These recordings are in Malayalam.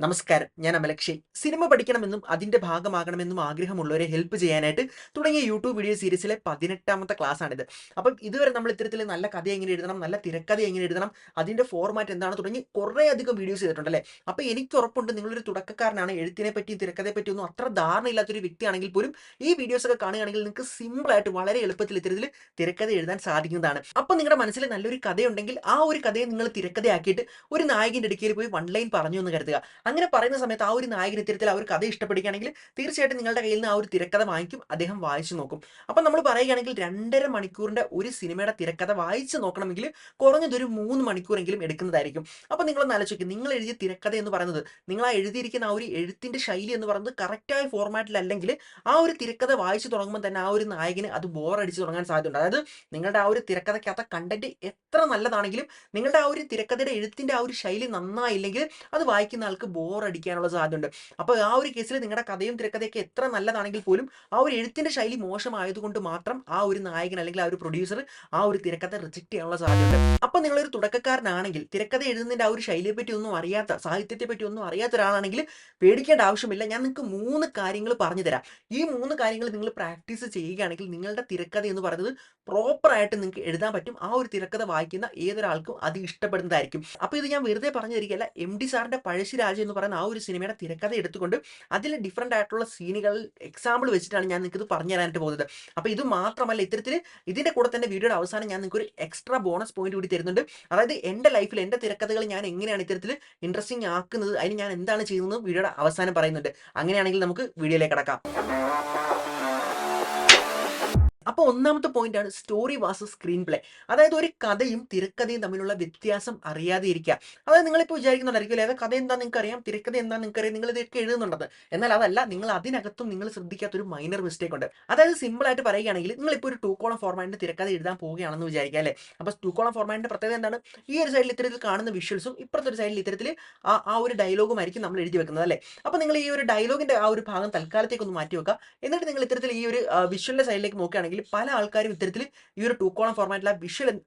നമസ്കാരം. ഞാൻ അമലക്ഷി. സിനിമ പഠിക്കണമെന്നും അതിന്റെ ഭാഗമാകണമെന്നും ആഗ്രഹമുള്ളവരെ ഹെൽപ്പ് ചെയ്യാനായിട്ട് തുടങ്ങിയ യൂട്യൂബ് വീഡിയോ സീരീസിലെ പതിനെട്ടാമത്തെ ക്ലാസ് ആണിത്. അപ്പം ഇതുവരെ നമ്മൾ ഇത്തരത്തിൽ നല്ല കഥ എങ്ങനെ എഴുതണം നല്ല തിരക്കഥ എങ്ങനെ എഴുതണം അതിന്റെ ഫോർമാറ്റ് എന്താണ് തുടങ്ങി കുറേ അധികം വീഡിയോസ് ചെയ്തിട്ടുണ്ടല്ലേ? അപ്പോൾ എനിക്ക് ഉറപ്പുണ്ട് നിങ്ങളൊരു തുടക്കക്കാരനാണ് എഴുത്തിനെ പറ്റിയും തിരക്കഥയെ പറ്റിയും ഒന്നും അത്ര ധാരണയില്ലാത്തൊരു വ്യക്തിയാണെങ്കിൽ പോലും ഈ വീഡിയോസ് ഒക്കെ കാണുകയാണെങ്കിൽ നിങ്ങൾക്ക് സിമ്പിൾ ആയിട്ട് വളരെ എളുപ്പത്തിൽ ഇത്തരത്തിൽ തിരക്കഥ എഴുതാൻ സാധിക്കുന്നതാണ്. അപ്പോൾ നിങ്ങളുടെ മനസ്സിൽ നല്ലൊരു കഥയുണ്ടെങ്കിൽ ആ ഒരു കഥയെ നിങ്ങൾ തിരക്കഥയാക്കിയിട്ട് ഒരു നായകന്റെ ഇടുക്കിയിൽ പോയി വൺ ലൈൻ പറഞ്ഞു എന്ന് കരുതുക. അങ്ങനെ പറയുന്ന സമയത്ത് ആ ഒരു നായകൻ ഇത്തരത്തിൽ ഒരു കഥ ഇഷ്ടപ്പെടുകയാണെങ്കിൽ തീർച്ചയായിട്ടും നിങ്ങളുടെ കയ്യിൽ നിന്ന് ആ ഒരു തിരക്കഥ വാങ്ങിക്കും. അദ്ദേഹം വായിച്ചു നോക്കും. അപ്പം നമ്മൾ പറയുകയാണെങ്കിൽ രണ്ടര മണിക്കൂറിന്റെ ഒരു സിനിമയുടെ തിരക്കഥ വായിച്ചു നോക്കണമെങ്കിൽ കുറഞ്ഞതൊരു മൂന്ന് മണിക്കൂറെങ്കിലും എടുക്കുന്നതായിരിക്കും. അപ്പം നിങ്ങളൊന്ന് ആലോചിക്കും. നിങ്ങൾ എഴുതിയ തിരക്കഥ എന്ന് പറയുന്നത് നിങ്ങൾ ആ എഴുതിയിരിക്കുന്ന ആ ഒരു എഴുത്തിന്റെ ശൈലി എന്ന് പറയുന്നത് കറക്റ്റായ ഫോർമാറ്റിലല്ലെങ്കിൽ ആ ഒരു തിരക്കഥ വായിച്ചു തുടങ്ങുമ്പോൾ തന്നെ ആ ഒരു നായകന് അത് ബോറടിച്ച് തുടങ്ങാൻ സാധ്യതയുണ്ട്. അതായത് നിങ്ങളുടെ ആ ഒരു തിരക്കഥയ്ക്കകത്ത കണ്ടന്റ് എത്ര നല്ലതാണെങ്കിലും നിങ്ങളുടെ ആ ഒരു തിരക്കഥയുടെ എഴുത്തിന്റെ ആ ഒരു ശൈലി നന്നായില്ലെങ്കിൽ അത് വായിക്കുന്ന ആൾക്ക് ബോർ അടിക്കാനുള്ള സാധ്യതയുണ്ട്. അപ്പോൾ ആ ഒരു കേസിൽ നിങ്ങളുടെ കഥയും തിരക്കഥയൊക്കെ എത്ര നല്ലതാണെങ്കിൽ പോലും ആ ഒരു എഴുത്തിന്റെ ശൈലി മോശമായതുകൊണ്ട് മാത്രം ആ ഒരു നായകൻ അല്ലെങ്കിൽ ആ ഒരു പ്രൊഡ്യൂസർ ആ ഒരു തിരക്കഥ റിജക്റ്റ് ചെയ്യാനുള്ള സാധ്യതയുണ്ട്. അപ്പോൾ നിങ്ങളൊരു തുടക്കക്കാരനാണെങ്കിൽ തിരക്കഥ എഴുതുന്നതിന്റെ ആ ഒരു ശൈലിയെ പറ്റി ഒന്നും അറിയാത്ത സാഹിത്യത്തെ പറ്റി ഒന്നും അറിയാത്ത ഒരാളാണെങ്കിൽ പേടിക്കേണ്ട ആവശ്യമില്ല. ഞാൻ നിങ്ങൾക്ക് മൂന്ന് കാര്യങ്ങൾ പറഞ്ഞു തരാം. ഈ മൂന്ന് കാര്യങ്ങൾ നിങ്ങൾ പ്രാക്ടീസ് ചെയ്യുകയാണെങ്കിൽ നിങ്ങളുടെ തിരക്കഥ എന്ന് പറയുന്നത് പ്രോപ്പറായിട്ട് നിങ്ങൾക്ക് എഴുതാൻ പറ്റും. ആ ഒരു തിരക്കഥ വായിക്കുന്ന ഏതൊരാൾക്കും അത് ഇഷ്ടപ്പെടുന്നതായിരിക്കും. അപ്പോൾ ഇത് ഞാൻ വെറുതെ പറഞ്ഞു തരികയല്ല എം ഡി സാറിന്റെ പഴശ്ശിരാജ എന്ന് പറയുന്ന ആ ഒരു സിനിമയുടെ തിരക്കഥ എടുത്തുകൊണ്ട് അതിൽ ഡിഫറെന്റ് ആയിട്ടുള്ള സീനുകൾ എക്സാമ്പിൾ വെച്ചിട്ടാണ് ഞാൻ നിങ്ങൾക്ക് ഇത് പറഞ്ഞു തരാനായിട്ട് പോകുന്നത്. അപ്പോൾ ഇത് മാത്രമല്ല ഇത്തരത്തിൽ ഇതിന്റെ കൂടെ തന്നെ വീഡിയോയുടെ അവസാനം ഞാൻ നിങ്ങൾക്ക് ഒരു എക്സ്ട്രാ ബോണസ് പോയിന്റ് കൂടി തരുന്നുണ്ട്. അതായത് എന്റെ ലൈഫിൽ എന്റെ തിരക്കഥകൾ ഞാൻ എങ്ങനെയാണ് ഇത്തരത്തിൽ ഇൻട്രസ്റ്റിംഗ് ആക്കുന്നത് അതിന് ഞാൻ എന്താണ് ചെയ്യുന്നത് വീഡിയോയുടെ അവസാനം പറയുന്നുണ്ട്. അങ്ങനെയാണെങ്കിൽ നമുക്ക് വീഡിയോയിലേക്ക് കടക്കാം. അപ്പോൾ ഒന്നാമത്തെ പോയിന്റ് ആണ് സ്റ്റോറി വാസ് സ്ക്രീൻ പ്ലേ അതായത് ഒരു കഥയും തിരക്കഥയും തമ്മിലുള്ള വ്യത്യാസം അറിയാതെ ഇരിക്കുക അതായത് നിങ്ങളിപ്പോൾ വിചാരിക്കുന്നുണ്ടായിരിക്കും അതായത് കഥ എന്താ നിങ്ങൾക്ക് അറിയാം തിരക്കഥ എന്താ നിങ്ങൾക്ക് അറിയാം നിങ്ങൾ ഇതൊക്കെ എഴുതുന്നുണ്ടെന്ന് എന്നാൽ അതല്ല നിങ്ങൾ അതിനകത്തും നിങ്ങൾ ശ്രദ്ധിക്കാത്ത ഒരു മൈനർ മിസ്റ്റേക്ക് ഉണ്ട്. അതായത് സിമ്പിൾ ആയിട്ട് പറയുകയാണെങ്കിൽ നിങ്ങളിപ്പോൾ ഒരു ടൂ കോളം ഫോർമാറ്റിന്റെ തിരക്കഥ എഴുതാൻ പോവുകയാണെന്ന് വിചാരിക്കുക അല്ലേ? അപ്പോൾ ടൂ കോളം ഫോർമാറ്റിന്റെ പ്രത്യേകത എന്താണ്? ഈ ഒരു സൈഡിൽ ഇത്തരത്തിൽ കാണുന്ന വിഷ്വൽസും ഇപ്പുറത്തെ ഒരു സൈഡിൽ ഇത്തരത്തിൽ ആ ആ ഒരു ഡയലോഗും ആയിരിക്കും നമ്മൾ എഴുതി വെക്കുന്നത് അല്ലേ? അപ്പോൾ നിങ്ങൾ ഈ ഒരു ഡയലോഗിന്റെ ആ ഒരു ഭാഗം തൽക്കാലത്തേക്ക് ഒന്ന് മാറ്റി വെക്കുക. എന്നിട്ട് നിങ്ങൾ ഇത്തരത്തിൽ ഈ ഒരു വിഷ്വലിന്റെ സൈഡിലേക്ക് നോക്കുകയാണെങ്കിൽ പല ആൾക്കാരും ഇത്തരത്തിൽ ഈ ഒരു ടൂ കോളം ഫോർമാറ്റിൽ ആ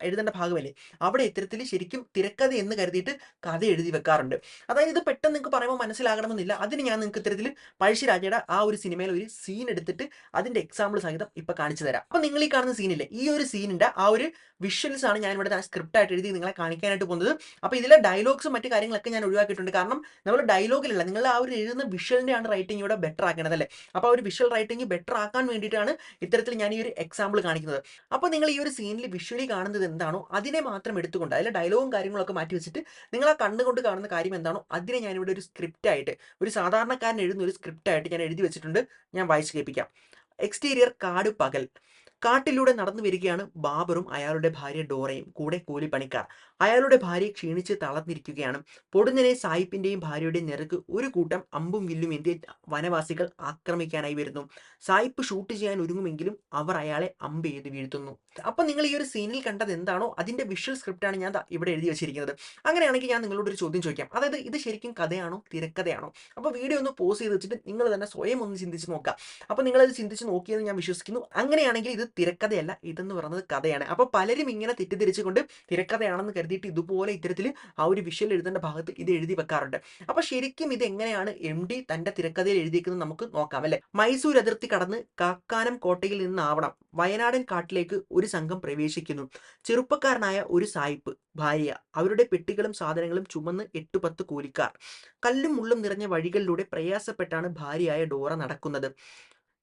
എഴുതേണ്ട ഭാഗമല്ലേ? അവിടെ ഇത്തരത്തിൽ ശരിക്കും തിരക്കഥ എന്ന് കരുതിയിട്ട് കഥ എഴുതി വെക്കാറുണ്ട്. അതായത് ഇത് പെട്ടെന്ന് നിങ്ങൾക്ക് പറയുമ്പോൾ മനസ്സിലാകണമെന്നില്ല. അതിന് ഞാൻ നിങ്ങൾക്ക് ഇത്തരത്തിൽ പഴശ്ശിരാജയുടെ ആ ഒരു സിനിമയിൽ ഒരു സീൻ എടുത്തിട്ട് അതിന്റെ എക്സാമ്പിൾ സഹിതം ഇപ്പൊ കാണിച്ചു തരാം. അപ്പൊ നിങ്ങൾ ഈ കാണുന്ന സീനില്ലേ ഈ ഒരു സീനിന്റെ ആ ഒരു വിഷ്വൽസ് ആണ് ഞാൻ ഇവിടെ സ്ക്രിപ്റ്റ് ആയിട്ട് എഴുതി നിങ്ങളെ കാണിക്കാനായിട്ട് പോകുന്നത്. അപ്പോൾ ഇതിലെ ഡയലോഗ്സും മറ്റു കാര്യങ്ങളൊക്കെ ഞാൻ ഒഴിവാക്കിയിട്ടുണ്ട്. കാരണം നമ്മൾ ഡയലോഗിലല്ല നിങ്ങൾ ആ ഒരു എഴുതുന്ന വിഷ്വലിന്റെ ആണ് റൈറ്റിംഗ് ഇവിടെ ബെറ്റർ ആക്കേണ്ടത് അല്ലേ അപ്പോൾ ആ ഒരു വിഷ്വൽ റൈറ്റിംഗ് ബെറ്റർ ആക്കാൻ വേണ്ടിയിട്ടാണ് ഇത്തരത്തിൽ ഞാൻ ഈ ഒരു എക്സാമ്പിൾ കാണിക്കുന്നത്. അപ്പോൾ നിങ്ങൾ ഈ ഒരു സീനിൽ വിഷ്വലി കാണുന്നത് എന്താണോ അതിനെ മാത്രം എടുത്തുകൊണ്ട് അതിലെ ഡയലോഗും കാര്യങ്ങളൊക്കെ മാറ്റി വെച്ചിട്ട് നിങ്ങൾ ആ കണ്ണുകൊണ്ട് കാണുന്ന കാര്യം എന്താണോ അതിനെ ഞാൻ ഇവിടെ ഒരു സ്ക്രിപ്റ്റ് ആയിട്ട് ഒരു സാധാരണക്കാരൻ എഴുതുന്ന ഒരു സ്ക്രിപ്റ്റ് ആയിട്ട് ഞാൻ എഴുതി വെച്ചിട്ടുണ്ട്. ഞാൻ വായിച്ച് കേൾപ്പിക്കാം. എക്സ്റ്റീരിയർ കാട് പകൽ. കാട്ടിലൂടെ നടന്നു വരികയാണ് ബാബറും അയാളുടെ ഭാര്യ ഡോറയും കൂടെ കൂലിപ്പണിക്കാർ. അയാളുടെ ഭാര്യ ക്ഷീണിച്ച് തളർന്നിരിക്കുകയാണ്. പൊടുന്നനെ സായിപ്പിന്റെയും ഭാര്യയുടെയും നിരക്ക് ഒരു കൂട്ടം അമ്പും വില്ലും എന്തിയ വനവാസികൾ ആക്രമിക്കാനായി വരുന്നു. സായിപ്പ് ഷൂട്ട് ചെയ്യാൻ ഒരുങ്ങുമെങ്കിലും അവർ അയാളെ അമ്പ് ചെയ്ത് വീഴ്ത്തുന്നു. അപ്പൊ നിങ്ങൾ ഈ ഒരു സീനിൽ കണ്ടത് എന്താണോ അതിന്റെ വിഷ്വൽ സ്ക്രിപ്റ്റാണ് ഞാൻ ഇവിടെ എഴുതി വെച്ചിരിക്കുന്നത്. അങ്ങനെയാണെങ്കിൽ ഞാൻ നിങ്ങളോട് ഒരു ചോദ്യം ചോദിക്കാം. അതായത് ഇത് ശരിക്കും കഥയാണോ തിരക്കഥയാണോ? അപ്പോൾ വീഡിയോ ഒന്ന് പോസ് ചെയ്ത് വെച്ചിട്ട് നിങ്ങൾ തന്നെ സ്വയം ഒന്ന് ചിന്തിച്ച് നോക്കുക. അപ്പോൾ നിങ്ങളത് ചിന്തിച്ച് നോക്കിയെന്ന് ഞാൻ വിശ്വസിക്കുന്നു. അങ്ങനെയാണെങ്കിൽ ഇത് തിരക്കഥയല്ല ഇതെന്ന് പറയുന്നത് കഥയാണ്. അപ്പോൾ പലരും ഇങ്ങനെ തെറ്റിദ്ധരിച്ചുകൊണ്ട് തിരക്കഥയാണെന്ന് കരുതിയിട്ട് ഇതുപോലെ ഇത്തരത്തിൽ ആ ഒരു വിഷ്വൽ എഴുതേണ്ട ഭാഗത്ത് ഇത് എഴുതി വെക്കാറുണ്ട്. അപ്പോൾ ശരിക്കും ഇത് എങ്ങനെയാണ് എം ഡി തന്റെ തിരക്കഥയിൽ എഴുതിയിരിക്കുന്നത് നമുക്ക് നോക്കാം അല്ലേ? മൈസൂർ അതിർത്തി കടന്ന് കാക്കാനം കോട്ടയിൽ നിന്നാവണം. വയനാടൻ കാട്ടിലേക്ക് ഒരു സംഘം പ്രവേശിക്കുന്നു. ചെറുപ്പക്കാരനായ ഒരു സായിപ്പ് ഭാര്യ അവരുടെ പെട്ടികളും സാധനങ്ങളും ചുമന്ന് എട്ടു പത്ത് കൂലിക്കാർ. കല്ലും മുള്ളും നിറഞ്ഞ വഴികളിലൂടെ പ്രയാസപ്പെട്ടാണ് ഭാര്യയായ ഡോറ നടക്കുന്നത്.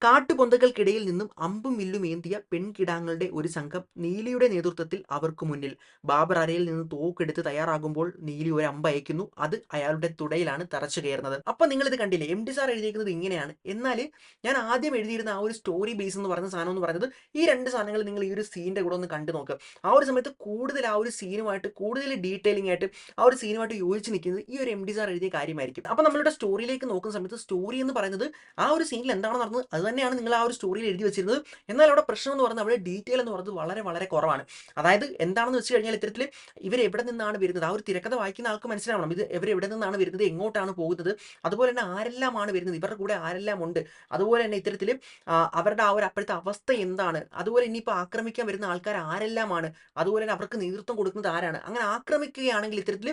കാട്ടുപൊന്തകൾക്കിടയിൽ നിന്നും അമ്പും വില്ലും ഏന്തിയ പെൺകിടാങ്ങളുടെ ഒരു സംഘം നീലിയുടെ നേതൃത്വത്തിൽ അവർക്ക് മുന്നിൽ. ബാബർ അരയിൽ നിന്ന് തോക്കെടുത്ത് തയ്യാറാകുമ്പോൾ നീലി ഒരു അമ്പ് അയക്കുന്നു അത് അയാളുടെ തുടയിലാണ് തറച്ചു കയറുന്നത്. അപ്പൊ നിങ്ങൾ ഇത് കണ്ടില്ലേ? എം ഡി സാർ എഴുതിയിരിക്കുന്നത് ഇങ്ങനെയാണ്. എന്നാൽ ഞാൻ ആദ്യം എഴുതിയിരുന്ന ആ ഒരു സ്റ്റോറി ബേസ് എന്ന് പറയുന്ന സാധനം എന്ന് പറയുന്നത് ഈ രണ്ട് സാധനങ്ങൾ നിങ്ങൾ ഈ ഒരു സീനിന്റെ കൂടെ ഒന്ന് കണ്ടു നോക്കുക ആ ഒരു സമയത്ത് കൂടുതൽ ആ ഒരു സീനുമായിട്ട് കൂടുതൽ ഡീറ്റെയിലിംഗ് ആയിട്ട് ആ ഒരു സീനുമായിട്ട് യോജിച്ച് നിൽക്കുന്നത് ഈ ഒരു എം ഡി സാർ എഴുതിയ കാര്യമായിരിക്കും. അപ്പൊ നമ്മളുടെ സ്റ്റോറിയിലേക്ക് നോക്കുന്ന സമയത്ത് സ്റ്റോറി എന്ന് പറയുന്നത് ആ ഒരു സീനിൽ എന്താണ് നടന്നത്? അത് തന്നെയാണ് നിങ്ങൾ ആ ഒരു സ്റ്റോറിയിൽ എഴുതി വെച്ചിരുന്നത്. എന്നാൽ അവിടെ പ്രശ്നം എന്ന് പറഞ്ഞാൽ അവിടെ ഡീറ്റെയിൽ എന്ന് പറഞ്ഞത് വളരെ വളരെ കുറവാണ്. അതായത് എന്താണെന്ന് വെച്ച് കഴിഞ്ഞാൽ ഇത്തരത്തിൽ ഇവർ എവിടെ നിന്നാണ് വരുന്നത്? ആ ഒരു തിരക്കഥ വായിക്കുന്ന ആൾക്ക് മനസ്സിലാവണം. ഇത് ഇവർ എവിടെ നിന്നാണ് വരുന്നത്? എങ്ങോട്ടാണ് പോകുന്നത്? അതുപോലെ തന്നെ ആരെല്ലാമാണ് വരുന്നത്? ഇവരുടെ കൂടെ ആരെല്ലാം ഉണ്ട്? അതുപോലെ തന്നെ ഇത്തരത്തിൽ അവരുടെ ആ ഒരു അപ്പോഴത്തെ അവസ്ഥ എന്താണ്? അതുപോലെ ഇനിയിപ്പോൾ ആക്രമിക്കാൻ വരുന്ന ആൾക്കാർ ആരെല്ലാമാണ്? അതുപോലെ തന്നെ അവർക്ക് നേതൃത്വം കൊടുക്കുന്നത് ആരാണ്? അങ്ങനെ ആക്രമിക്കുകയാണെങ്കിൽ ഇത്തരത്തിൽ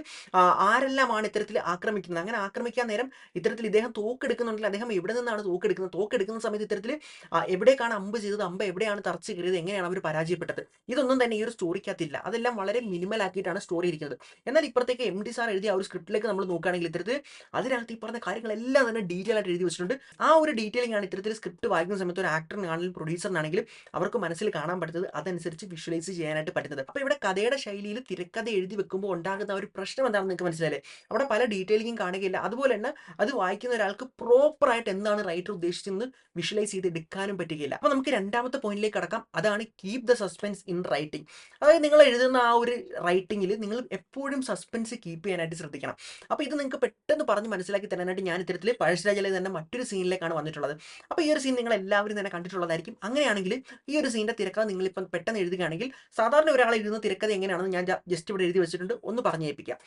ആരെല്ലാമാണ് ഇത്തരത്തിൽ ആക്രമിക്കുന്നത്? അങ്ങനെ ആക്രമിക്കാൻ നേരം ഇത്തരത്തിൽ ഇദ്ദേഹം തോക്കെടുക്കുന്നുണ്ടെങ്കിൽ അദ്ദേഹം എവിടെ നിന്നാണ് തോക്കെടുക്കുന്നത്? തോക്കെടുക്കുന്ന സമയത്ത് ഇത്തരത്തിൽ എവിടേക്കാണ് അമ്പ് ചെയ്തത് അമ്പ് എവിടെയാണ് തറച്ച് കയറിയത് എങ്ങനെയാണ് അവർ പരാജയപ്പെട്ടത്? ഇതൊന്നും തന്നെ ഈ ഒരു സ്റ്റോറിക്കകത്തില്ല. അതെല്ലാം വളരെ മിനിമൽ ആക്കിയിട്ടാണ് സ്റ്റോറി ഇരിക്കുന്നത്. എന്നാൽ ഇപ്പുറത്തേക്ക് എം ഡി സാർ എഴുതിയ ആ ഒരു സ്ക്രിപ്റ്റിലേക്ക് നമ്മൾ നോക്കുകയാണെങ്കിൽ ഇത്തരത്തിൽ അതിനകത്ത് ഈ പറഞ്ഞ കാര്യങ്ങളെല്ലാം തന്നെ ഡീറ്റെയിൽ ആയിട്ട് എഴുതി വെച്ചിട്ടുണ്ട്. ആ ഒരു ഡീറ്റെയിലിംഗ് ആണ് ഇത്തരത്തിൽ സ്ക്രിപ്റ്റ് വായിക്കുന്ന സമയത്ത് ഒരു ആക്ടറിനാണെങ്കിലും പ്രൊഡ്യൂസറിനാണെങ്കിലും അവർക്ക് മനസ്സിൽ കാണാൻ പറ്റുന്നത് അതനുസരിച്ച് വിഷ്വലൈസ് ചെയ്യാനായിട്ട് പറ്റുന്നത്. അപ്പോൾ ഇവിടെ കഥയുടെ ശൈലിയിൽ തിരക്കഥ എഴുതി വെക്കുമ്പോൾ ഉണ്ടാകുന്ന ഒരു പ്രശ്നം എന്താണെന്ന് നിങ്ങൾക്ക് മനസ്സിലായില്ലേ? അവിടെ പല ഡീറ്റെയിലിംഗും കാണുകയില്ല. അതുപോലെ തന്നെ അത് വായിക്കുന്ന ഒരാൾക്ക് പ്രോപ്പറായിട്ട് എന്താണ് റൈറ്റർ ഉദ്ദേശിച്ചതെന്ന് വിഷ്വലൈസ് ചെയ്ത് എടുക്കാനും പറ്റുകയില്ല. അപ്പോൾ നമുക്ക് രണ്ടാമത്തെ പോയിന്റിലേക്ക് കടക്കാം. അതാണ് keep the suspense in writing അതായത് നിങ്ങൾ എഴുതുന്ന ആ ഒരു റൈറ്റിംഗിൽ നിങ്ങൾ എപ്പോഴും സസ്പെൻസ് കീപ്പ് ചെയ്യാനായിട്ട് ശ്രദ്ധിക്കണം. അപ്പോൾ ഇത് നിങ്ങൾക്ക് പെട്ടെന്ന് പറഞ്ഞ് മനസ്സിലാക്കി തരാനായിട്ട് ഞാൻ ഇത്തരത്തിൽ പഴശ്ശിരാജയിലെ തന്നെ മറ്റൊരു സീനിലേക്കാണ് വന്നിട്ടുള്ളത്. അപ്പോൾ ഈ ഒരു സീൻ നിങ്ങൾ എല്ലാവരും തന്നെ കണ്ടിട്ടുള്ളതായിരിക്കും. അങ്ങനെയാണെങ്കിൽ ഈ ഒരു സീനിന്റെ തിരക്കഥ നിങ്ങളിപ്പം പെട്ടെന്ന് എഴുതുകയാണെങ്കിൽ സാധാരണ ഒരാൾ എഴുതുന്ന തിരക്കഥ എങ്ങനെയാണെന്ന് ഞാൻ ജസ്റ്റ് ഇവിടെ എഴുതി വെച്ചിട്ടുണ്ട്. ഒന്ന് പറഞ്ഞു ഏൽപ്പിക്കാം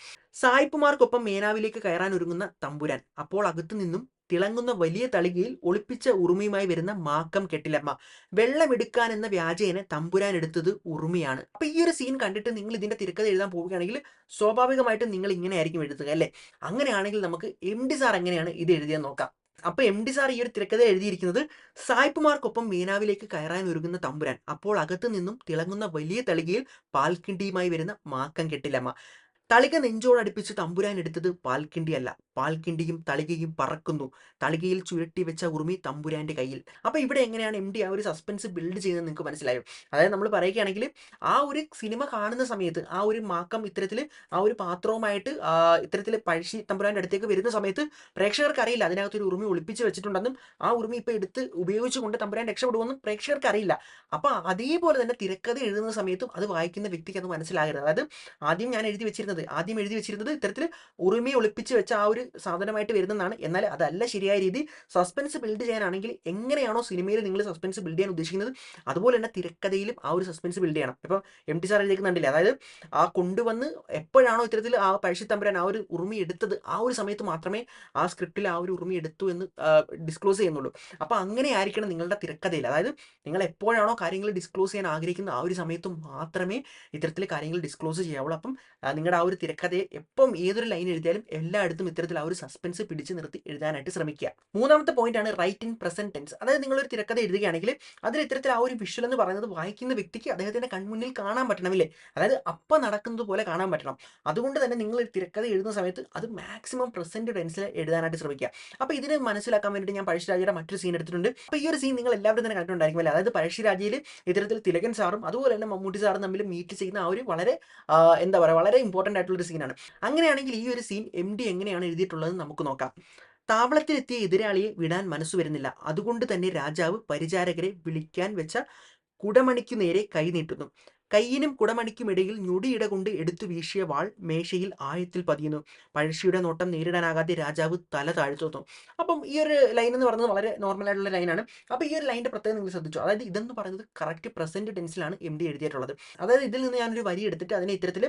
സായിപ്പുമാർക്കൊപ്പം മേനാവിലേക്ക് കയറാൻ ഒരുങ്ങുന്ന തമ്പുരാൻ. അപ്പോൾ അകത്തു നിന്നും തിളങ്ങുന്ന വലിയ തളികയിൽ ഒളിപ്പിച്ച ഉറുമിയുമായി വരുന്ന മാക്കം കെട്ടിലമ്മ. വെള്ളമെടുക്കാൻ എന്ന വ്യാജേനെ തമ്പുരാൻ എടുത്തത് ഉറുമിയാണ്. അപ്പൊ ഈ ഒരു സീൻ കണ്ടിട്ട് നിങ്ങൾ ഇതിന്റെ തിരക്കഥ എഴുതാൻ പോവുകയാണെങ്കിൽ സ്വാഭാവികമായിട്ടും നിങ്ങൾ ഇങ്ങനെ ആയിരിക്കും എഴുതുക അല്ലേ? അങ്ങനെയാണെങ്കിൽ നമുക്ക് എം ഡി സാർ എങ്ങനെയാണ് ഇത് എഴുതിയാൽ നോക്കാം. അപ്പൊ എം ഡി സാർ ഈ ഒരു തിരക്കഥ എഴുതിയിരിക്കുന്നത് സായിപ്പുമാർക്കൊപ്പം മീനാവിലേക്ക് കയറാൻ ഒരുങ്ങുന്ന തമ്പുരാൻ. അപ്പോൾ അകത്തു നിന്നും തിളങ്ങുന്ന വലിയ തളികയിൽ പാൽക്കിണ്ടിയുമായി വരുന്ന മാക്കം കെട്ടിലമ്മ. തളിക നെഞ്ചോടടുപ്പിച്ച് തമ്പുരാൻ എടുത്തത് പാൽക്കിണ്ടിയല്ല. പാൽക്കിണ്ടിയും തളികയും പറക്കുന്നു. തളികയിൽ ചുരുട്ടി വെച്ച ഉറുമി തമ്പുരാന്റെ കയ്യിൽ. അപ്പൊ ഇവിടെ എങ്ങനെയാണ് എം ഡി ആ ഒരു സസ്പെൻസ് ബിൽഡ് ചെയ്യുന്നത് നിങ്ങൾക്ക് മനസ്സിലായോ? അതായത് നമ്മൾ പറയുകയാണെങ്കിൽ ആ ഒരു സിനിമ കാണുന്ന സമയത്ത് ആ ഒരു മാക്കം ഇത്തരത്തിൽ ആ ഒരു പാത്രവുമായിട്ട് ഇത്തരത്തിൽ പഴശ്ശി തമ്പുരാന്റെ അടുത്തേക്ക് വരുന്ന സമയത്ത് പ്രേക്ഷകർക്ക് അറിയില്ല അതിനകത്ത് ഒരു ഉറുമി ഒളിപ്പിച്ച് വെച്ചിട്ടുണ്ടെന്നും ആ ഉറുമി ഇപ്പൊ എടുത്ത് ഉപയോഗിച്ചുകൊണ്ട് തമ്പുരാൻ രക്ഷപ്പെടുമെന്നും പ്രേക്ഷകർക്ക് അറിയില്ല അപ്പൊ അതേപോലെ തന്നെ തിരക്കഥ എഴുതുന്ന സമയത്തും അത് വായിക്കുന്ന വ്യക്തിക്ക് അത് മനസ്സിലാകരുത്. അതായത് ആദ്യം ഞാൻ എഴുതി വെച്ചിരുന്നത് ആദ്യം എഴുതി വെച്ചിരുന്നത് ഇത്തരത്തിൽ ഉറുമി ഒളിപ്പിച്ച് വെച്ച ആ ഒരു സാധനമായിട്ട് വരുന്നതാണ്. എന്നാൽ അതല്ല ശരിയായ രീതി. സസ്പെൻസ് ബിൽഡ് ചെയ്യാനാണെങ്കിൽ എങ്ങനെയാണോ സിനിമയിൽ നിങ്ങൾ സസ്പെൻസ് ബിൽഡ് ചെയ്യാൻ ഉദ്ദേശിക്കുന്നത് അതുപോലെ തന്നെ തിരക്കഥയിലും ആ ഒരു സസ്പെൻസ് ബിൽഡ് ചെയ്യണം. ഇപ്പം എം ടി സാർ എഴുതിക്കുന്നുണ്ടല്ലേ അതായത് ആ കൊണ്ടുവന്ന് എപ്പോഴാണോ ഇത്തരത്തിൽ ആ പഴശ്ശിത്തമ്പരൻ ആ ഒരു ഉറുമി എടുത്തത് ആ ഒരു സമയത്ത് മാത്രമേ ആ സ്ക്രിപ്റ്റിൽ ആ ഒരു ഉറുമി എടുത്തു എന്ന് ഡിസ്ക്ലോസ് ചെയ്യുന്നുള്ളൂ. അപ്പോൾ അങ്ങനെ ആയിരിക്കണം നിങ്ങളുടെ തിരക്കഥയിൽ. അതായത് നിങ്ങൾ എപ്പോഴാണോ കാര്യങ്ങൾ ഡിസ്ക്ലോസ് ചെയ്യാൻ ആഗ്രഹിക്കുന്നത് ആ ഒരു സമയത്ത് മാത്രമേ ഇത്തരത്തിൽ കാര്യങ്ങൾ ഡിസ്ക്ലോസ് ചെയ്യാവുള്ളൂ. അപ്പം നിങ്ങളുടെ ആ ഒരു തിരക്കഥയെ എപ്പം ഏതൊരു ലൈൻ എഴുതിയാലും എല്ലായിടത്തും ഇത്തരത്തിൽ ആ ഒരു സസ്പെൻസ് പിടിച്ചു നിർത്തി എഴുതാനായിട്ട് ശ്രമിക്കുക. മൂന്നാമത്തെ പോയിന്റ് ആണ് റൈറ്റ് ഇൻ പ്രസന്റ് ടെൻസ് അതായത് നിങ്ങൾ ഒരു തിരക്കഥ എഴുതുകയാണെങ്കിൽ അതിൽ ഇത്തരത്തിൽ ആ ഒരു വിഷ്വൽ എന്ന് പറയുന്നത് വായിക്കുന്ന വ്യക്തിക്ക് അദ്ദേഹത്തിന്റെ കൺമുന്നിൽ കാണാൻ പറ്റണമില്ലേ? അതായത് അപ്പ നടക്കുന്നത് പോലെ കാണാൻ പറ്റണം. അതുകൊണ്ട് തന്നെ നിങ്ങൾ ഒരു തിരക്കഥ എഴുതുന്ന സമയത്ത് അത് മാക്സിമം പ്രസന്റ് ടെൻസിൽ എഴുതാനായിട്ട് ശ്രമിക്കുക. അപ്പോൾ ഇതിന് മനസ്സിലാക്കാൻ വേണ്ടിയിട്ട് ഞാൻ പഴശ്ശിരാജയുടെ മറ്റൊരു സീൻ എടുത്തിട്ടുണ്ട്. അപ്പോൾ ഈ ഒരു സീൻ നിങ്ങൾ എല്ലാവരും തന്നെ കണ്ടിട്ടുണ്ടായിരിക്കുമല്ലേ അതായത് പഴശ്ശിരാജയിൽ ഇത്തരത്തിൽ തിലകൻ സാറും അതുപോലെ തന്നെ മമ്മൂട്ടി സാറും തമ്മിൽ മീറ്റ് ചെയ്യുന്ന ആ ഒരു വളരെ എന്താ പറയുക വളരെ ഇമ്പോർട്ടന്റ് ആയിട്ടുള്ള ഒരു സീനാണ് അങ്ങനെയാണെങ്കിൽ ഈ ഒരു സീൻ എം ഡി എങ്ങനെയാണ് എഴുതിയിട്ടുള്ളത് നമുക്ക് നോക്കാം. താവളത്തിലെത്തിയ എതിരാളിയെ വിടാൻ മനസ്സു വരുന്നില്ല. അതുകൊണ്ട് തന്നെ രാജാവ് പരിചാരകരെ വിളിക്കാൻ വെച്ച കുടമണിക്കു നേരെ കൈനീട്ടുന്നു കയ്യിനും കയ്യിനും കുടമണിക്കുമിടയിൽ ഞൊടിയിട കൊണ്ട് എടുത്തു വീശിയ വാൾ മേശയിൽ ആയത്തിൽ പതിയുന്നു. പഴശ്ശിയുടെ നോട്ടം നേരിടാനാകാതെ രാജാവ് തല താഴ്ത്തുന്നു അപ്പം ഈ ഒരു ലൈൻ എന്ന് പറയുന്നത് വളരെ നോർമൽ ആയിട്ടുള്ള ലൈനാണ് അപ്പോൾ ഈ ഒരു ലൈന്റെ പ്രത്യേകം നിങ്ങൾ ശ്രദ്ധിച്ചു? അതായത് ഇതെന്ന് പറയുന്നത് കറക്റ്റ് പ്രസന്റ് ടെൻസിലാണ് എം ഡി എഴുതിയിട്ടുള്ളത്. അതായത് ഇതിൽ നിന്ന് ഞാനൊരു വരി എടുത്തിട്ട് അതിനെ ഇത്തരത്തിൽ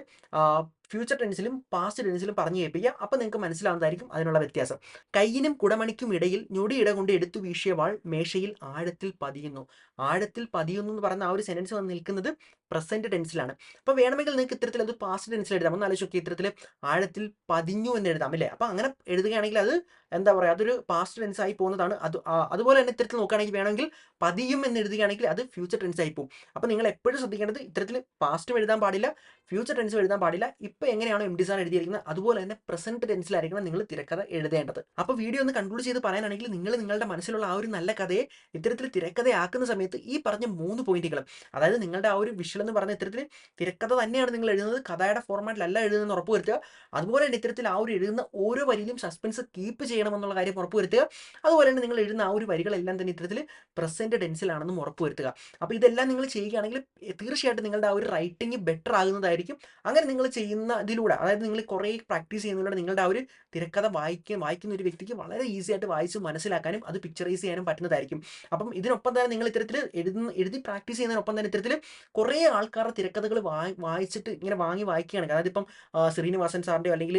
ഫ്യൂച്ചർ ടെൻസിലും പാസ്റ്റ് ടെൻസിലും പറഞ്ഞു കേൾപ്പിക്കുക അപ്പോൾ നിങ്ങൾക്ക് മനസ്സിലാവുന്നതായിരിക്കും അതിനുള്ള വ്യത്യാസം. കയ്യിനും കുടമണിക്കും ഇടയിൽ ഞൊടിയിട കൊണ്ട് എടുത്തു വീശിയ വാൾ മേശയിൽ ആഴത്തിൽ പതിയുന്നു. ആഴത്തിൽ പതിയുന്നു എന്ന് പറഞ്ഞ ആ ഒരു സെന്റൻസ് വന്ന് നിൽക്കുന്നത് പ്രസന്റ് ടെൻസിലാണ് അപ്പോൾ വേണമെങ്കിൽ നിങ്ങൾക്ക് ഇത്തരത്തിൽ അത് പാസ്റ്റ് ടെൻസിൽ എഴുതാം. ഒന്ന് ആലോചിച്ച് നോക്കി. ഇത്തരത്തിൽ ആഴത്തിൽ പതിഞ്ഞു എന്ന് എഴുതാം അല്ലേ? അപ്പോൾ അങ്ങനെ എഴുതുകയാണെങ്കിൽ അത് എന്താ പറയുക അതൊരു പാസ്റ്റ് ടെൻസ് ആയി പോകുന്നതാണ്. അത് അതുപോലെ തന്നെ ഇത്തരത്തിൽ നോക്കുകയാണെങ്കിൽ വേണമെങ്കിൽ പതിയും എന്ന് എഴുതുകയാണെങ്കിൽ അത് ഫ്യൂച്ചർ ടെൻസ് ആയി പോകും. അപ്പോൾ നിങ്ങൾ എപ്പോഴും ശ്രദ്ധിക്കേണ്ടത് ഇത്തരത്തിൽ പാസ്റ്റും എഴുതാൻ പാടില്ല ഫ്യൂച്ചർ ടെൻസും എഴുതാൻ പാടില്ല. ഇപ്പോൾ എങ്ങനെയാണോ എം ഡിസാൻ എഴുതിയിരിക്കുന്നത് അതുപോലെ തന്നെ പ്രസന്റ് ടെൻസിലായിരിക്കണം നിങ്ങൾ തിരക്കഥ എഴുതേണ്ടത്. അപ്പോൾ വീഡിയോ ഒന്ന് കൺക്ലൂഡ് ചെയ്ത് പറയാനാണെങ്കിൽ നിങ്ങൾ നിങ്ങളുടെ മനസ്സിലുള്ള ആ ഒരു നല്ല കഥയെ ഇത്തരത്തിൽ തിരക്കഥയാക്കുന്ന സമയത്ത് ഈ പറഞ്ഞ മൂന്ന് പോയിന്റുകളും അതായത് നിങ്ങളുടെ ആ ഒരു വിഷ്വൽ എന്ന് പറഞ്ഞ ഇത്തരത്തിൽ തിരക്കഥ തന്നെയാണ് നിങ്ങൾ എഴുതുന്നത്. കഥയുടെ ഫോർമാറ്റിലല്ല എഴുതുന്നത് ഉറപ്പ് വരുത്തുക. അതുപോലെ തന്നെ ഇത്തരത്തിൽ ആ ഒരു എഴുതുന്ന ഓരോ വരിയിലും സസ്പെൻസ് കീപ്പ് ചെയ്യണമെന്നുള്ള കാര്യം ഉറപ്പ് വരുത്തുക. അതുപോലെ തന്നെ നിങ്ങൾ എഴുതുന്ന ആ ഒരു വരികളെല്ലാം തന്നെ ഇത്തരത്തിൽ പ്രസന്റ് ടെൻസിലാണെന്നും ഉറപ്പ് വരുത്തുക. അപ്പോൾ ഇതെല്ലാം നിങ്ങൾ ചെയ്യുകയാണെങ്കിൽ തീർച്ചയായിട്ടും നിങ്ങളുടെ ആ ഒരു റൈറ്റിംഗ് ബെറ്റർ ആകുന്നതായിരിക്കും. അങ്ങനെ നിങ്ങൾ ചെയ്യുന്ന ഇതിലൂടെ അതായത് നിങ്ങൾ കുറേ പ്രാക്ടീസ് ചെയ്യുന്നതിലൂടെ നിങ്ങളുടെ ആ ഒരു തിരക്കഥ വായിക്കാൻ വായിക്കുന്ന ഒരു വ്യക്തിക്ക് വളരെ ഈസി ആയിട്ട് വായിച്ച് മനസ്സിലാക്കാനും അത് പിക്ചറൈസ് ചെയ്യാനും പറ്റുന്നതായിരിക്കും. അപ്പം ഇതിനൊപ്പം തന്നെ നിങ്ങൾ ഇത്തരത്തിൽ എഴുതുന്ന എഴുതി പ്രാക്ടീസ് ചെയ്യുന്നതിനൊപ്പം തന്നെ ഇത്തരത്തിൽ കുറേ ആൾക്കാരുടെ തിരക്കഥകൾ വായി വായിച്ചിട്ട് ഇങ്ങനെ വാങ്ങി വായിക്കുകയാണ്. അതായത് ഇപ്പം ശ്രീനിവാസൻ സാറിന്റെയോ അല്ലെങ്കിൽ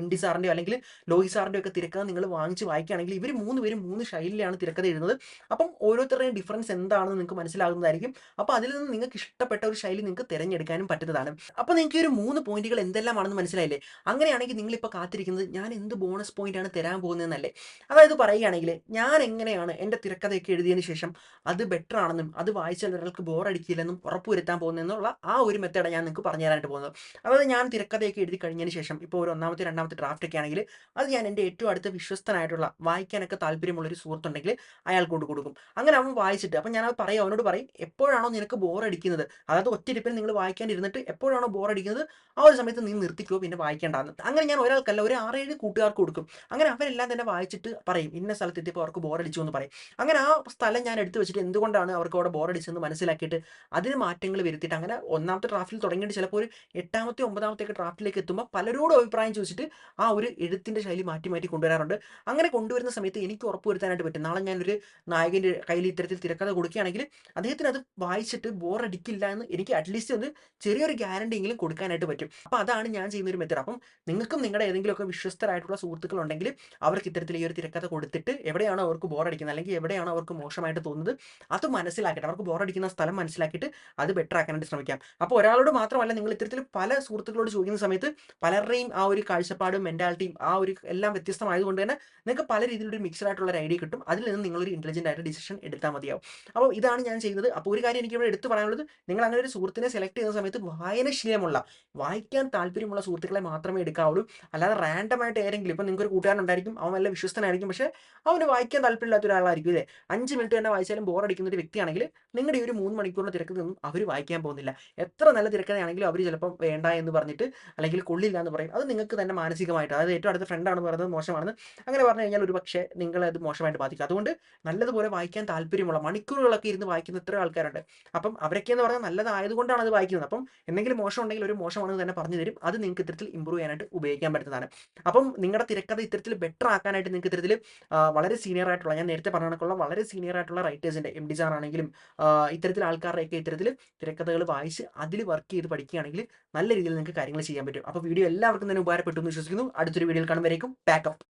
എം ഡി സാറിന്റെയോ അല്ലെങ്കിൽ ലോഹി സാറിന്റെയോ ഒക്കെ തിരക്കഥ നിങ്ങൾ വാങ്ങിച്ച് വായിക്കുകയാണെങ്കിൽ ഇവർ മൂന്ന് പേരും മൂന്ന് ശൈലിയിലാണ് തിരക്കഥ എഴുതുന്നത്. അപ്പം ഓരോരുത്തരുടെയും ഡിഫറൻസ് എന്താണെന്ന് നിങ്ങൾക്ക് മനസ്സിലാകുന്നതായിരിക്കും. അപ്പോൾ അതിൽ നിന്ന് നിങ്ങൾക്ക് ഇഷ്ടപ്പെട്ട ഒരു ശൈലി നിങ്ങൾക്ക് തിരഞ്ഞെടുക്കാനും പറ്റുന്നതാണ്. അപ്പോൾ നിങ്ങൾക്ക് ഒരു മൂന്ന് പോയിന്റുകൾ എന്തെല്ലാമാണെന്ന് മനസ്സിലായില്ലേ? അങ്ങനെയാണെങ്കിൽ നിങ്ങളിപ്പോൾ കാത്തിരിക്കുന്നത് ഞാൻ എന്ത് ബോണസ് പോയിന്റ് ആണ് തരാൻ പോകുന്നതെന്നല്ലേ? അതായത് പറയുകയാണെങ്കിൽ ഞാൻ എങ്ങനെയാണ് എന്റെ തിരക്കഥയൊക്കെ എഴുതിയതിന് ശേഷം അത് ബെറ്റർ ആണെന്നും അത് വായിച്ചാൽ ഒരാൾക്ക് ബോറടിക്കില്ലെന്നും ഉറപ്പുവരുത്താൻ പോകുന്നതെന്നുള്ള ആ ഒരു മെത്തേഡാണ് ഞാൻ നിങ്ങൾക്ക് പറഞ്ഞു തരാനായിട്ട് പോകുന്നത്. അതായത് ഞാൻ തിരക്കഥയൊക്കെ എഴുതി കഴിഞ്ഞതിന് ശേഷം ഇപ്പോൾ ഒരു ഒന്നാമത്തെ രണ്ടാമത്തെ ഡ്രാഫ്റ്റ് ഒക്കെ ആണെങ്കിൽ അത് ഞാൻ എന്റെ ഏറ്റവും അടുത്ത വിശ്വസ്തനായിട്ടുള്ള വായിക്കാനൊക്കെ താല്പര്യമുള്ള ഒരു സുഹൃത്തുണ്ടെങ്കിൽ അയാൾ കൊണ്ട് കൊടുക്കും. അങ്ങനെ അവൻ വായിച്ചിട്ട് അപ്പം ഞാനത് പറയും അവനോട് പറയും എപ്പോഴാണോ നിനക്ക് ബോറടിക്കുന്നത് അതായത് ഒറ്റയിരിപ്പിൽ നിങ്ങൾ വായിക്കാൻ എപ്പോഴാണോ എപ്പോഴാണോ ബോറടിക്കുന്നത് ആ ഒരു സമയത്ത് നീ നിർത്തിക്കോ പിന്നെ വായിക്കേണ്ടാന്ന്. അങ്ങനെ ഞാൻ ഒരാൾക്കല്ല ഒരു ആറേഴ് കൂട്ടുകാർക്ക് കൊടുക്കും. അങ്ങനെ അവരെല്ലാം തന്നെ വായിച്ചിട്ട് പറയും ഇന്ന സ്ഥലത്ത് എത്തിയപ്പോൾ അവർക്ക് ബോറടിച്ചു എന്ന് പറയും. അങ്ങനെ ആ സ്ഥലം ഞാൻ എടുത്തു വെച്ചിട്ട് എന്തുകൊണ്ടാണ് അവർക്ക് അവിടെ ബോറടിച്ചെന്ന് മനസ്സിലാക്കിയിട്ട് അതിന് മാറ്റങ്ങൾ വരുത്തിയിട്ട് അങ്ങനെ ഒന്നാമത്തെ ഡ്രാഫ്റ്റിൽ തുടങ്ങിയിട്ട് ചിലപ്പോൾ ഒരു എട്ടാമത്തെ ഒമ്പതാമത്തെ ഒക്കെ ഡ്രാഫ്റ്റിലേക്ക് എത്തുമ്പോൾ പലരോടും അഭിപ്രായം ചോദിച്ചിട്ട് ആ ഒരു എഴുത്തിന്റെ ശൈലി മാറ്റി മാറ്റി കൊണ്ടുവരാറുണ്ട്. അങ്ങനെ കൊണ്ടുവരുന്ന സമയത്ത് എനിക്ക് ഉറപ്പ് വരുത്താനായിട്ട് പറ്റും. നാളെ ഞാനൊരു നായകന്റെ കയ്യിൽ ഇത്തരത്തിൽ തിരക്കഥ കൊടുക്കുകയാണെങ്കിൽ അദ്ദേഹത്തിന് അത് വായിച്ചിട്ട് ബോറടിക്കില്ല എന്ന് എനിക്ക് അറ്റ്ലീസ്റ്റ് ഒന്ന് ചെറിയൊരു ഗ്യാരണ്ടി എങ്കിലും കൊടുക്കാനായിട്ട് പറ്റും. അപ്പോൾ അതാണ് ഞാൻ ചെയ്യുന്ന ഒരു മെത്തേഡ് അപ്പം നിങ്ങൾക്കും നിങ്ങളുടെ ഏതെങ്കിലുമൊക്കെ വിശ്വസ്തരായിട്ടുള്ള സുഹൃത്തുക്കളുണ്ടെങ്കിൽ അവർക്ക് ഇത്തരത്തിൽ ഈ ഒരു തിരക്കഥ കൊടുത്തിട്ട് എവിടെയാണോ അവർക്ക് ബോറടിക്കുന്നത് അല്ലെങ്കിൽ എവിടെയാണോ അവർക്ക് മോശമായിട്ട് തോന്നുന്നത് അത് മനസ്സിലാക്കിയിട്ട് അവർക്ക് ബോറടിക്കുന്ന സ്ഥലം മനസ്സിലാക്കിയിട്ട് അത് ബെറ്റർ ആക്കാനായിട്ട് ശ്രമിക്കാം. അപ്പോൾ ഒരാളോട് മാത്രമല്ല നിങ്ങൾ ഇത്തരത്തിൽ പല സുഹൃത്തുക്കളോട് ചോദിക്കുന്ന സമയത്ത് പലരുടെയും ആ ഒരു കാഴ്ചപ്പാടും മെന്റാലിറ്റിയും ആ ഒരു എല്ലാം വ്യത്യസ്തമായതുകൊണ്ട് തന്നെ നിങ്ങൾക്ക് പല രീതിയിലൊരു മിക്സഡ് ആയിട്ടുള്ള ഒരു ഐഡിയ കിട്ടും. അതിൽ നിന്ന് നിങ്ങളൊരു ഇന്റലിജന്റ് ആയിട്ട് ഡിസിഷൻ എടുത്താൽ മതിയാവും. അപ്പോൾ ഇതാണ് ഞാൻ ചെയ്യുന്നത്. അപ്പോൾ ഒരു കാര്യം എനിക്ക് ഇവിടെ എടുത്തു പറയാനുള്ളത്. നിങ്ങൾ അങ്ങനെ ഒരു സുഹൃത്തിനെ സെലക്ട് ചെയ്യുന്ന സമയത്ത് വായനശീലമുള്ള വായിക്കാൻ താല്പര്യമുള്ള സുഹൃത്തുക്കളെ മാത്രമേ എടുക്കാവുള്ളൂ. അല്ലാതെ റാൻഡമായിട്ട് ഏതെങ്കിലും ഇപ്പം നിങ്ങൾക്ക് ഒരു കൂട്ടുകാരൻ ഉണ്ടായിരിക്കും അവൻ നല്ല വിശ്വസ്തനായിരിക്കും. പക്ഷേ അവന് വായിക്കാൻ താല്പര്യമില്ലാത്ത ഒരാളായിരിക്കും അല്ലേ? അഞ്ച് മിനിറ്റ് തന്നെ വായിച്ചാലും ബോർ അടിക്കുന്ന ഒരു വ്യക്തിയാണെങ്കിൽ നിങ്ങളുടെ ഈ ഒരു മൂന്ന് തിരക്കിൽ നിന്നും അവർ വായിക്കാൻ പോകുന്നില്ല. എത്ര നല്ല തിരക്കഥയാണെങ്കിലും അവർ ചിലപ്പോൾ വേണ്ട എന്ന് പറഞ്ഞിട്ട് അല്ലെങ്കിൽ കൊള്ളില്ല എന്ന് പറയും. അത് നിങ്ങൾക്ക് തന്നെ മാനസികമായിട്ട് അതായത് ഏറ്റവും അടുത്ത ഫ്രണ്ടാണ് പറയുന്നത് മോശമാണെന്ന് അങ്ങനെ പറഞ്ഞു കഴിഞ്ഞാൽ ഒരു പക്ഷേ നിങ്ങളെ അത് മോശമായിട്ട് ബാധിക്കും. അതുകൊണ്ട് നല്ലതുപോലെ വായിക്കാൻ താല്പര്യമുള്ള മണിക്കൂറുകളൊക്കെ ഇരുന്ന് വായിക്കുന്ന ഇത്ര ആൾക്കാരുണ്ട്. അപ്പം അവരൊക്കെ എന്ന് പറഞ്ഞാൽ നല്ലതായതുകൊണ്ടാണ് അത് വായിക്കുന്നത്. അപ്പം എന്തെങ്കിലും മോശം ഉണ്ടെങ്കിൽ ഒരു മോശമാണെന്ന് തന്നെ പറഞ്ഞു തരും. അത് നിങ്ങൾക്ക് ഇത്തരത്തിൽ ഇമ്പ്രൂവ് ചെയ്യാനായിട്ട് ഉപയോഗിക്കാൻ പറ്റുന്നതാണ്. അപ്പം നിങ്ങളുടെ തിരക്കഥ ഇത്തരത്തിൽ ബെറ്റർ ആക്കാനായിട്ട് നിങ്ങൾക്ക് ഇത്തരത്തിൽ വളരെ സീനിയർ ആയിട്ടുള്ള ഞാൻ നേരത്തെ പറഞ്ഞ കണക്കുള്ള വളരെ സീനിയർ ആയിട്ടുള്ള റൈറ്റേഴ്സിന്റെ എം ഡി സാർ ആണെങ്കിലും ഇത്തരത്തിൽ ആൾക്കാരുടെയൊക്കെ ഇത്തരത്തിൽ തിരക്കഥകൾ വായിച്ച് അതിൽ വർക്ക് ചെയ്ത് പഠിക്കുകയാണെങ്കിൽ നല്ല രീതിയിൽ നിങ്ങൾക്ക് കാര്യങ്ങൾ ചെയ്യാൻ പറ്റും. അപ്പോൾ വീഡിയോ എല്ലാവർക്കും തന്നെ ഉപകാരപ്പെട്ടു എന്ന് വിശ്വസിക്കുന്നു. അടുത്തൊരു വീഡിയോയിൽ കാണുമ്പോഴേക്കും പാക്കപ്പ്